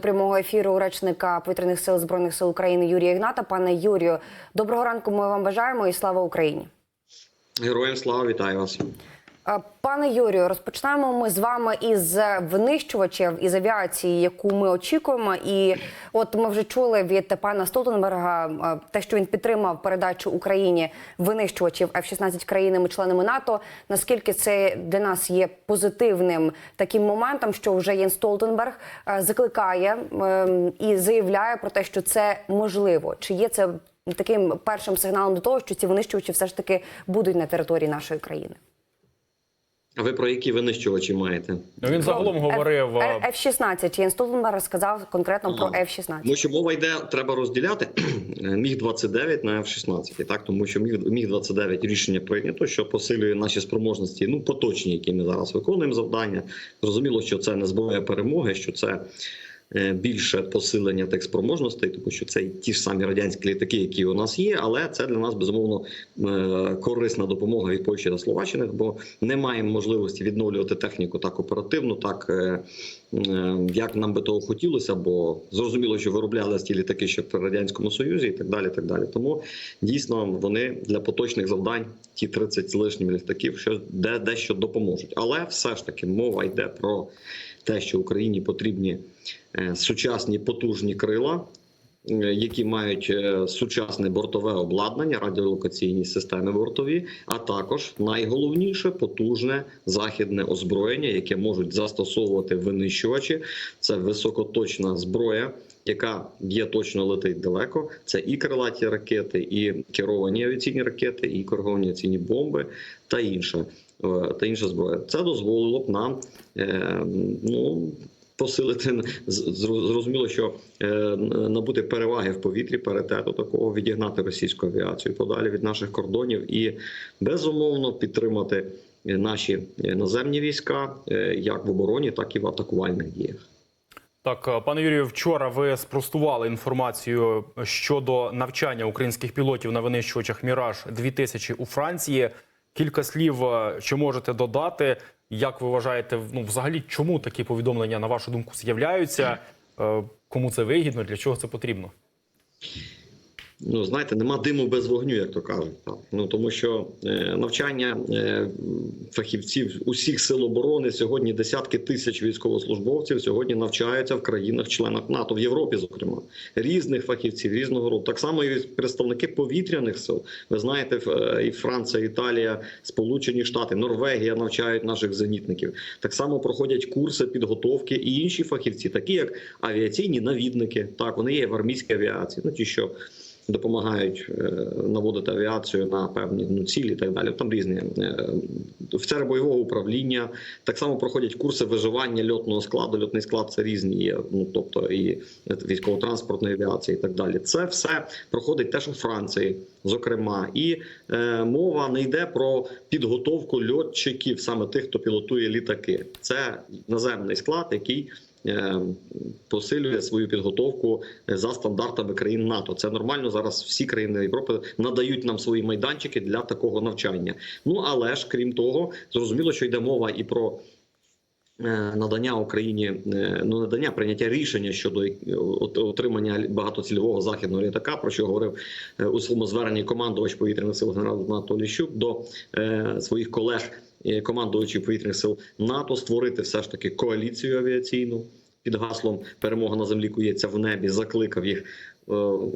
Прямого ефіру речника повітряних сил збройних сил України Юрія Ігната. Пане Юрію, доброго ранку. Ми вам бажаємо і слава Україні. Героям слава вітаю вас. Е, Пане Юрію, розпочинаємо ми з вами із винищувачів із авіації, яку ми очікуємо. І от ми вже чули від пана Столтенберга е, те, що він підтримав передачу Україні винищувачів F-16 країнами-членами НАТО. Наскільки це для нас є позитивним таким моментом, що вже Єн Столтенберг е, закликає е, і заявляє про те, що це можливо? Чи є це таким першим сигналом до того, що ці винищувачі все ж таки будуть на території нашої країни? А ви про які винищувачі маєте? Ну, він загалом говорив. а, F-16. Єн Столтенберг сказав конкретно про F-16. Тому що мова йде, треба розділяти міг 29 на F-16. Так, тому що міг, міг 29 рішення прийнято, що посилює наші спроможності, ну поточні, які ми зараз виконуємо завдання. Зрозуміло, що це не зброя перемоги, що це. Е, Більше посилення тих спроможностей, тому що це ті ж самі радянські літаки, які у нас є, але це для нас безумовно е, корисна допомога від Польщі та Словаччини, бо не маємо можливості відновлювати техніку так оперативно, так е, як нам би того хотілося, бо зрозуміло, що виробляли ті літаки ще при радянському союзі, і так далі. Так далі. Тому дійсно вони для поточних завдань, ті 30 з лишнім літаків, що де дещо допоможуть. Але все ж таки мова йде про те, що Україні потрібні е, сучасні потужні крила. Які мають е, сучасне бортове обладнання, радіолокаційні системи бортові, а також найголовніше потужне західне озброєння, яке можуть застосовувати винищувачі. Це високоточна зброя, яка б'є точно летить далеко. Це і крилаті ракети, і керовані авіаційні ракети, і керовані авіаційні бомби та інше. е, Та інша зброя. Це дозволило б нам е, ну. Посилити зрозуміло, що е, набути переваги в повітрі, паритету такого відігнати російську авіацію подалі від наших кордонів і безумовно підтримати е, наші е, наземні війська як в обороні, так і в атакувальних діях. Так, пане Юрію, вчора ви спростували інформацію щодо навчання українських пілотів на винищувачах Міраж 2000 у Франції. Кілька слів, що можете додати. Як ви вважаєте, ну взагалі, чому такі повідомлення на вашу думку з'являються? Е, Кому це вигідно? Для чого це потрібно? Ну, знаєте, нема диму без вогню, як то кажуть. Так. Ну тому що е, навчання е, фахівців усіх сил оборони сьогодні десятки тисяч військовослужбовців сьогодні навчаються в країнах-членах НАТО, в Європі, зокрема, різних фахівців, різного роду. Так само і представники повітряних сил. Ви знаєте, е, і Франція, Італія, Сполучені Штати, Норвегія навчають наших зенітників. Так само проходять курси підготовки і інші фахівці, такі як авіаційні навідники. Так, вони є в армійській авіації. Ну ті, що допомагають е, наводити авіацію на певні ну, цілі і так далі. Там різні е, офіцери бойового управління так само проходять курси виживання льотного складу. Льотний склад це різні є, ну тобто і військово-транспортної авіації, і так далі. Це все проходить теж у Франції, зокрема, і е, мова не йде про підготовку льотчиків, саме тих, хто пілотує літаки. Це наземний склад, який посилює свою підготовку за стандартами країн НАТО. Це нормально. Зараз всі країни Європи надають нам свої майданчики для такого навчання. Ну але ж крім того, зрозуміло, що йде мова і про. е, Надання Україні е, ну надання прийняття рішення щодо е, отримання багатоцільового західного літака, про що говорив е, у своєму зверненні командувач повітряних сил генерал НАТО Ліщук до е, своїх колег е, командувачів повітряних сил НАТО створити все ж таки коаліцію авіаційну під гаслом перемога на землі кується в небі. Закликав їх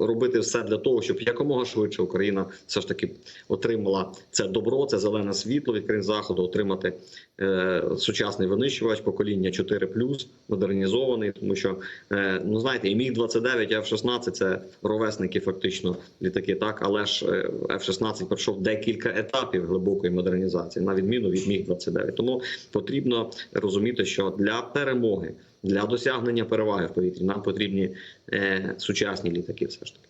робити все для того, щоб якомога швидше Україна все ж таки отримала це добро, це зелене світло від країн заходу, отримати е, сучасний винищувач покоління 4+, модернізований, тому що е, ну знаєте, і міг 29 F-16 – це ровесники, фактично літаки, так але ж е, F-16 пройшов декілька етапів глибокої модернізації, на відміну від міг 29 Тому потрібно розуміти, що для перемоги. Для досягнення переваги в повітрі нам потрібні е, сучасні літаки, все ж таки.